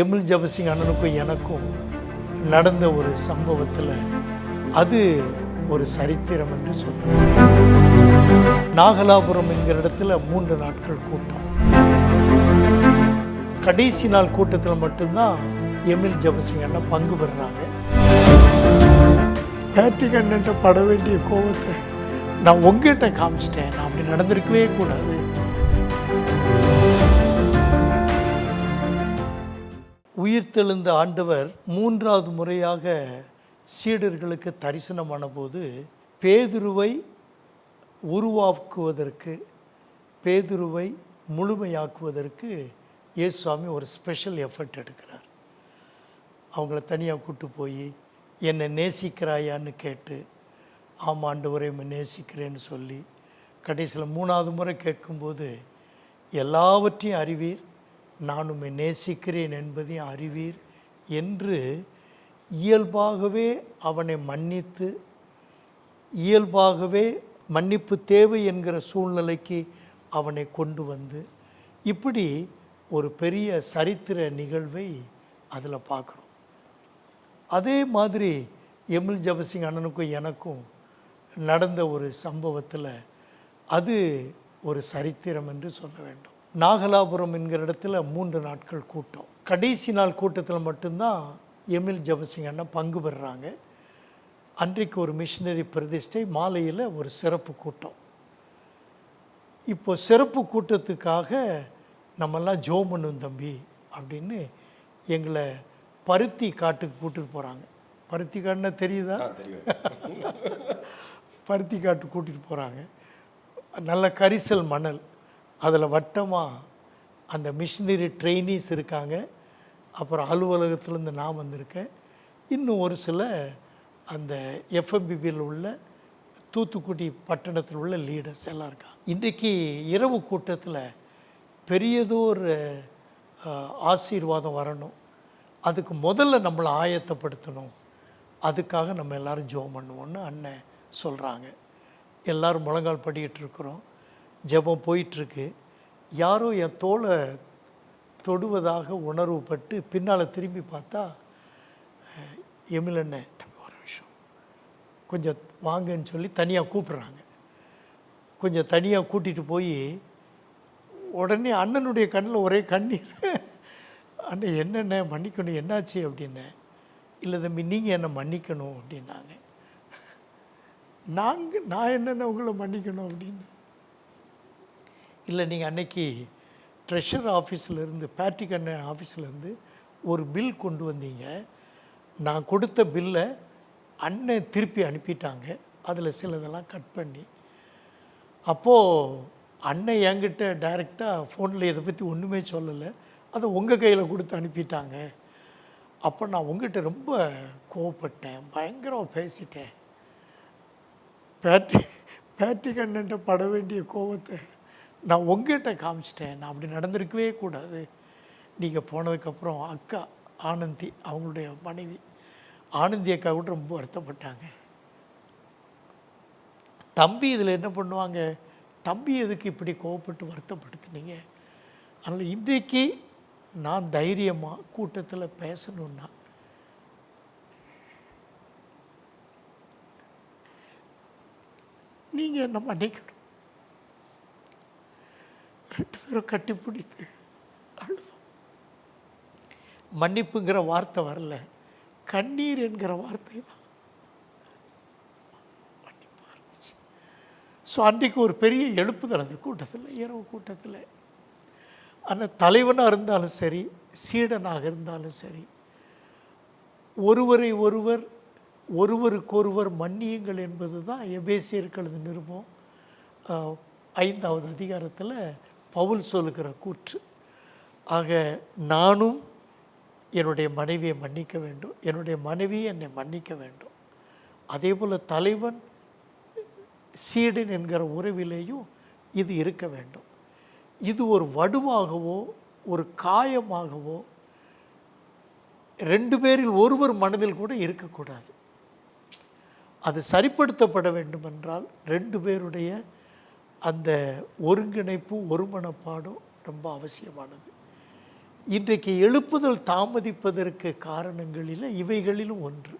Emil Jabasingh அண்ணனுக்கும் எனக்கும் நடந்த ஒரு சம்பவத்தில் அது ஒரு சரித்திரம் என்று சொல்லுவேன். நாகலாபுரம் என்கிற இடத்துல மூன்று நாட்கள் கூட்டம். கடைசி நாள் கூட்டத்தில் மட்டும்தான் எமில் ஜபசிங் அண்ணன் பங்கு பெறுறாங்க பேட்ரிக் அண்ணன் பட வேண்டிய கோபத்தை நான் உங்ககிட்ட காமிச்சிட்டேன். நான் அப்படி நடந்திருக்கவே கூடாது. உயிர்த்தெழுந்த ஆண்டவர் மூன்றாவது முறையாக சீடர்களுக்கு தரிசனமான போது பேதுருவை உருவாக்குவதற்கு பேதுருவை முழுமையாக்குவதற்கு இயேசுவாமி ஒரு ஸ்பெஷல் எஃபர்ட் எடுக்கிறார். அவங்கள தனியாக கூட்டு போய் என்னை நேசிக்கிறாயான்னு கேட்டு ஆமாம் ஆண்டு உம்மை நேசிக்கிறேன்னு சொல்லி கடைசியில் மூணாவது முறை கேட்கும்போது எல்லாவற்றையும் அறிவீர் நான் உம்மை நேசிக்கிறேன் என்பதையும் அறிவீர் என்று இயல்பாகவே அவனை மன்னித்து இயல்பாகவே மன்னிப்பு தேவை என்கிற சூழ்நிலைக்கு அவனை கொண்டு வந்து இப்படி ஒரு பெரிய சரித்திர நிகழ்வை அதில் பார்க்குறோம். அதே மாதிரி எமில் ஜபசிங் அண்ணனுக்கும் எனக்கும் நடந்த ஒரு சம்பவத்தில் அது ஒரு சரித்திரம் என்று சொல்ல வேண்டும். நாகலாபுரம் என்கிற இடத்துல மூன்று நாட்கள் கூட்டம். கடைசி நாள் கூட்டத்தில் மட்டும்தான் எமில் ஜபசிங் அண்ணன் பங்கு பெறுறாங்க. அன்றைக்கு ஒரு மிஷினரி பிரதிஷ்டை மாலையில் ஒரு சிறப்பு கூட்டம். இப்போ சிறப்பு கூட்டத்துக்காக நம்மெல்லாம் ஜோ பண்ணும் தம்பி அப்படின்னு எங்களை பருத்தி காட்டுக்கு கூட்டிட்டு போகிறாங்க பருத்தி காடுன்னா தெரியுதா? பருத்தி காட்டு கூட்டிகிட்டு போகிறாங்க நல்ல கரிசல் மணல். அதில் வட்டமாக அந்த மிஷினரி ட்ரெயினிஸ் இருக்காங்க. அப்புறம் அலுவலகத்துலேருந்து நான் வந்திருக்கேன். இன்னும் ஒரு சில அந்த எஃப்எம்பிபியில் உள்ள தூத்துக்குடி பட்டணத்தில் உள்ள லீடர்ஸ் எல்லாம் இருக்காங்க. இன்றைக்கி இரவு கூட்டத்தில் பெரியதொரு ஆசீர்வாதம் வரணும். அதுக்கு முதல்ல நம்மளை ஆயத்தப்படுத்தணும். அதுக்காக நம்ம எல்லாரும் ஜோம் பண்ணுவோம்னு அண்ணன் சொல்கிறாங்க எல்லோரும் முழங்கால் படிக்கிட்டு இருக்கிறோம். ஜெபம் போயிட்டுருக்கு. யாரோ என் தோலை தொடுவதாக உணர்வுப்பட்டு பின்னால் திரும்பி பார்த்தா அஹ், எமில் அண்ணன் தம்பி ஒரு விஷயம் கொஞ்சம் வாங்கன்னு சொல்லி தனியாக கூப்பிட்றாங்க. கொஞ்சம் தனியாக கூட்டிகிட்டு போய் உடனே அண்ணனுடைய கண்ணில் ஒரே கண்ணீர். அண்ணன் என்னென்ன மன்னிக்கணும் என்னாச்சு? அப்படின்னேன் இல்லை தம்பி நீங்கள் என்னை மன்னிக்கணும்? அப்படின்னாங்க. நாங்கள் நான் என்னென்ன உங்களை மன்னிக்கணும்? அப்படின்னு. இல்லை நீங்கள் அன்னைக்கு ட்ரெஷர் ஆஃபீஸ்லேருந்து பேட்டி கண்ணன் ஆஃபீஸ்லேருந்து ஒரு பில் கொண்டு வந்தீங்க. நான் கொடுத்த பில்லை அண்ணன் திருப்பி அனுப்பிட்டாங்க. அதில் சிலதெல்லாம் கட் பண்ணி. அப்போது அண்ணன் என்கிட்ட டைரெக்டாக ஃபோனில் இதை பற்றி ஒன்றுமே சொல்லலை. அதை உங்கள் கையில் கொடுத்து அனுப்பிட்டாங்க. அப்போ நான் உங்ககிட்ட ரொம்ப கோவப்பட்டேன். பயங்கரமாக பேசிட்டேன். பேட்டி பேட்டி கண்ணன்ட்ட பட வேண்டிய கோவத்தை நான் உங்ககிட்ட காமிச்சிட்டேன். நான் அப்படி நடந்திருக்கவே கூடாது. நீங்கள் போனதுக்கப்புறம் அக்கா ஆனந்தி அவங்களுடைய மனைவி ஆனந்தி அக்கா கூட ரொம்ப வருத்தப்பட்டாங்க. தம்பி இதில் என்ன பண்ணுவாங்க? தம்பி எதுக்கு இப்படி கோவப்பட்டு வருத்தப்படுத்துனீங்க? அதனால் இன்றைக்கு நான் தைரியமாக கூட்டத்தில் பேசணுன்னா நீங்கள் என்ன மன்னிக்கணும் ரெண்டு பேரும் கட்டிப்பிடித்து அழுதோம். மன்னிப்புங்கிற வார்த்தை வரல. கண்ணீர் என்கிற வார்த்தை தான். மன்னிப்பாக இருந்துச்சு. ஸோ அன்றைக்கு ஒரு பெரிய எழுப்புதல் அந்த கூட்டத்தில் இரவு கூட்டத்தில். அந்த தலைவனாக இருந்தாலும் சரி சீடனாக இருந்தாலும் சரி ஒருவரை ஒருவர் ஒருவருக்கொருவர் மன்னியுங்கள் என்பது தான் எபேசியர்களது நிருபம். ஐந்தாவது அதிகாரத்தில் பவுல் சொல்லுகிற கூற்று. ஆக நானும் என்னுடைய மனைவியை மன்னிக்க வேண்டும். என்னுடைய மனைவி என்னை மன்னிக்க வேண்டும். அதே போல் தலைவன் சீடன் என்கிற உறவிலேயும் இது இருக்க வேண்டும். இது ஒரு வடுவாகவோ ஒரு காயமாகவோ ரெண்டு பேரில் ஒருவர் மனதில் கூட இருக்கக்கூடாது. அது சரிப்படுத்தப்பட வேண்டுமென்றால் ரெண்டு பேருடைய அந்த ஒருங்கிணைப்பும் ஒருமனப்பாடும் ரொம்ப அவசியமானது. இன்றைக்கு எழுப்புதல் தாமதிப்பதற்கு காரணங்களில் இவைகளிலும் ஒன்று.